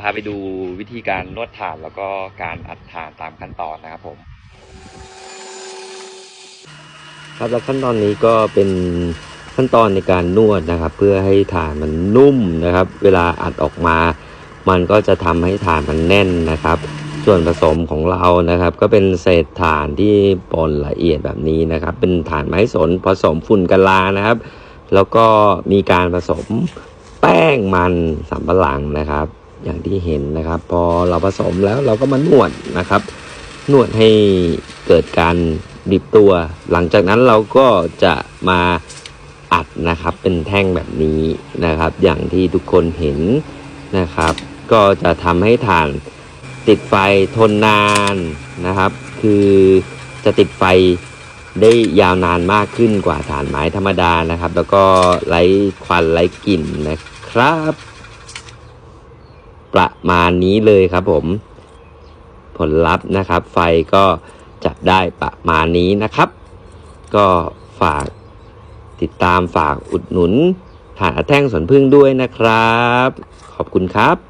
พาไปดูวิธีการนวดถ่านแล้วก็การอัดถ่านตามขั้นตอนนะครับผม ครับแล้วขั้นตอนนี้ก็เป็นขั้นตอนในการนวดนะครับ เพื่อให้ถ่านมันนุ่มนะครับ เวลาอัดออกมา มันก็จะทำให้ถ่านมันแน่นนะครับ ส่วนผสมของเรานะครับ ก็เป็นเศษถ่านที่ปนละเอียดแบบนี้นะครับ เป็นถ่านไม้สนผสมฝุ่นกะลานะครับ แล้วก็มีการผสมแป้งมันสำปะหลังนะครับ อย่างที่เห็นนะครับ พอเราผสมแล้วเราก็มานวดนะครับ นวดให้เกิดการบีบตัว หลังจากนั้นเราก็จะมาอัดนะครับ เป็นแท่งแบบนี้นะครับ อย่างที่ทุกคนเห็นนะครับ ก็จะทำให้ฐานติดไฟทนนานนะครับ คือจะติดไฟได้ยาวนานมากขึ้นกว่าฐานไม้ธรรมดานะครับ แล้วก็ไร้ควันไร้กลิ่นนะครับ ประมาณนี้เลยครับผม ผลลัพธ์นะครับ ไฟก็จะได้ประมาณนี้นะครับ ก็ฝากติดตามฝากอุดหนุนฐานอัดแท่งสวนพึ่งด้วยนะครับ ขอบคุณครับ